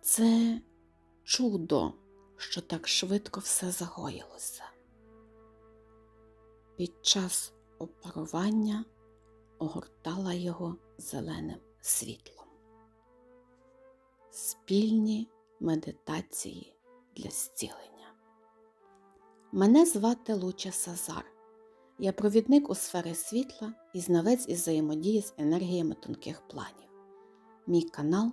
Це чудо, що так швидко все загоїлося. Під час опарування огортала його зеленим світлом. Спільні медитації для зцілення. Мене звати Луча Сазар. Я провідник у сфери світла і знавець із взаємодії з енергіями тонких планів. Мій канал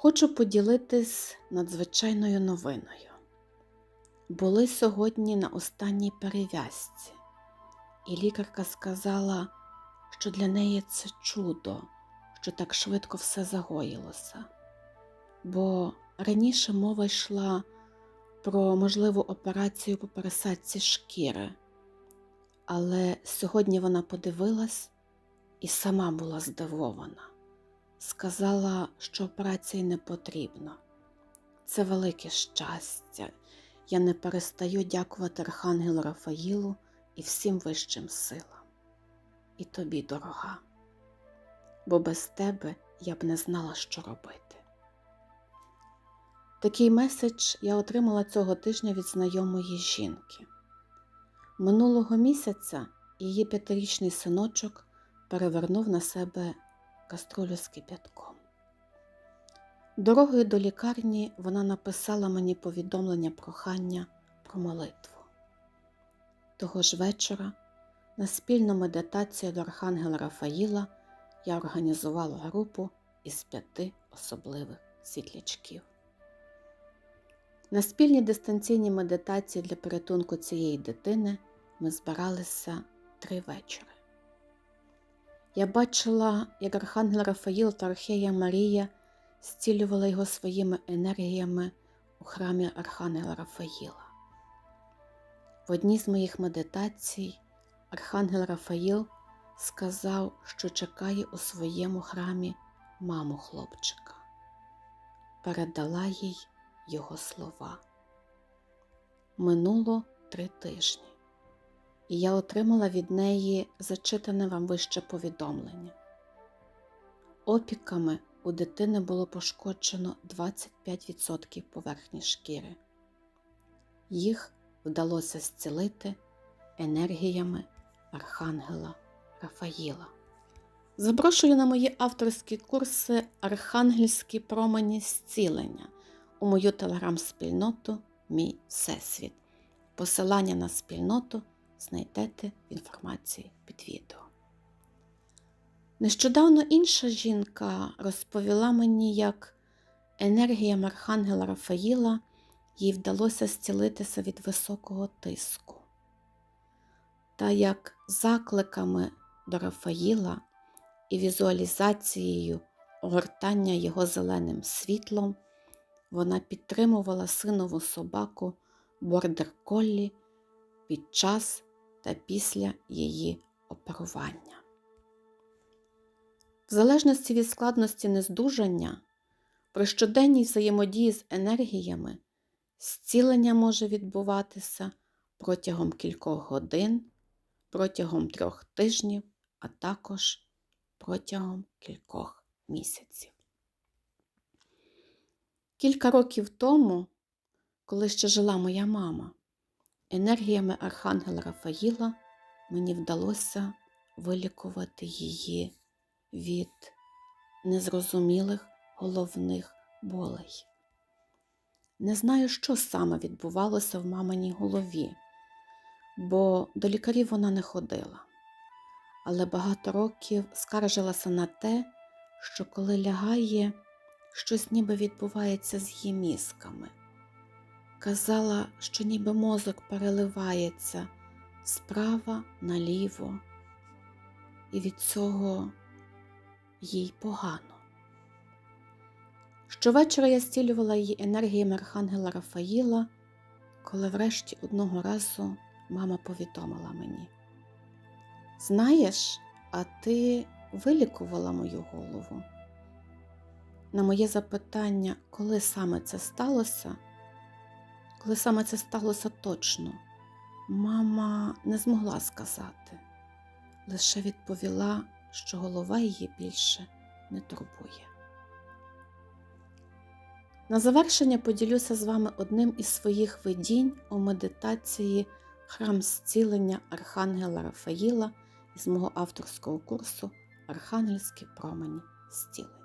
Хочу поділитись надзвичайною новиною. Були сьогодні на останній перев'язці, і лікарка сказала, що для неї це чудо, що так швидко все загоїлося. Бо раніше мова йшла про можливу операцію по пересадці шкіри. Але сьогодні вона подивилась і сама була здивована. Сказала, що операції не потрібно. Це велике щастя. Я не перестаю дякувати Архангелу Рафаїлу і всім вищим силам. І тобі, дорога, бо без тебе я б не знала, що робити. Такий меседж я отримала цього тижня від знайомої жінки. Минулого місяця її п'ятирічний синочок перевернув на себе каструлю з кип'ятком. Дорогою до лікарні вона написала мені повідомлення прохання про молитву. Того ж вечора на спільну медитацію до Архангела Рафаїла я організувала групу із п'яти особливих світлячків. На спільній дистанційній медитації для порятунку цієї дитини ми збиралися три вечори. Я бачила, як Архангел Рафаїл та Архея Марія зцілювали його своїми енергіями у храмі Архангела Рафаїла. В одній з моїх медитацій Архангел Рафаїл сказав, що чекає у своєму храмі маму хлопчика, передала їй його слова. Минуло три тижні і я отримала від неї зачитане вам вище повідомлення. Опіками у дитини було пошкоджено 25% поверхні шкіри. Їх вдалося зцілити енергіями Архангела Рафаїла. Запрошую на мої авторські курси Архангельські промені зцілення у мою телеграм-спільноту Мій Всесвіт. Посилання на спільноту знайдете в інформації під відео. Нещодавно інша жінка розповіла мені, як енергія Архангела Рафаїла їй вдалося зцілитися від високого тиску, та як закликами до Рафаїла і візуалізацією огортання його зеленим світлом вона підтримувала синову собаку Бордер Коллі під час та після її оперування. В залежності від складності нездужання, при щоденній взаємодії з енергіями, зцілення може відбуватися протягом кількох годин, протягом трьох тижнів, а також протягом кількох місяців. Кілька років тому, коли ще жила моя мама, енергіями Архангела Рафаїла мені вдалося вилікувати її від незрозумілих головних болей. Не знаю, що саме відбувалося в маминій голові, бо до лікарів вона не ходила, але багато років скаржилася на те, що коли лягає, щось ніби відбувається з її мізками. Казала, що ніби мозок переливається справа наліво, і від цього їй погано. Щовечора я зцілювала її енергіями Архангела Рафаїла, коли врешті одного разу мама повідомила мені. Знаєш, а ти вилікувала мою голову? На моє запитання, коли саме це сталося, коли саме це сталося точно, мама не змогла сказати, лише відповіла, що голова її більше не турбує. На завершення поділюся з вами одним із своїх видінь у медитації Храм зцілення Архангела Рафаїла із мого авторського курсу Архангельські промені зцілення.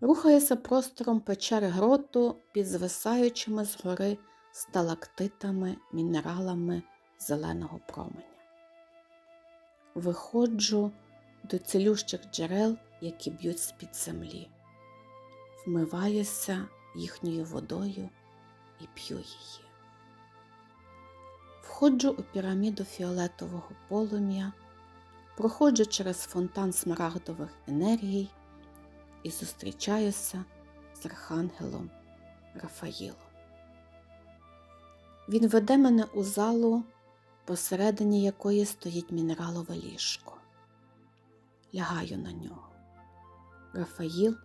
Рухаюся простором печери гроту під звисаючими згори сталактитами, мінералами зеленого променя. Виходжу до цілющих джерел, які б'ють з-під землі, вмиваюся їхньою водою і п'ю її. Входжу у піраміду фіолетового полум'я, проходжу через фонтан смарагдових енергій і зустрічаюся з Архангелом Рафаїлом. Він веде мене у залу, посередині якої стоїть мінералове ліжко. Лягаю на нього. Рафаїл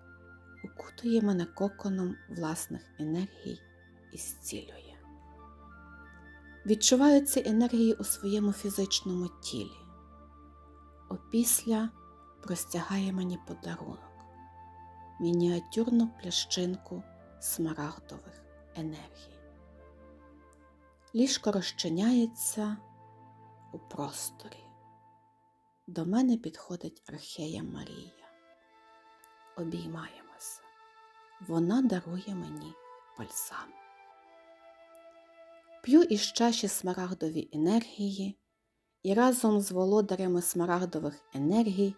укутує мене коконом власних енергій і зцілює. Відчуваю ці енергії у своєму фізичному тілі. Опісля простягає мені подарунок мініатюрну плящинку смарагдових енергій. Ліжко розчиняється у просторі. До мене підходить Архея Марія. Обіймаємося. Вона дарує мені бальзам. П'ю із чаші смарагдові енергії і разом з володарями смарагдових енергій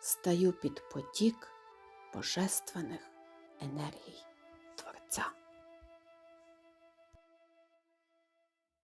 стаю під потік божественних енергій Творця.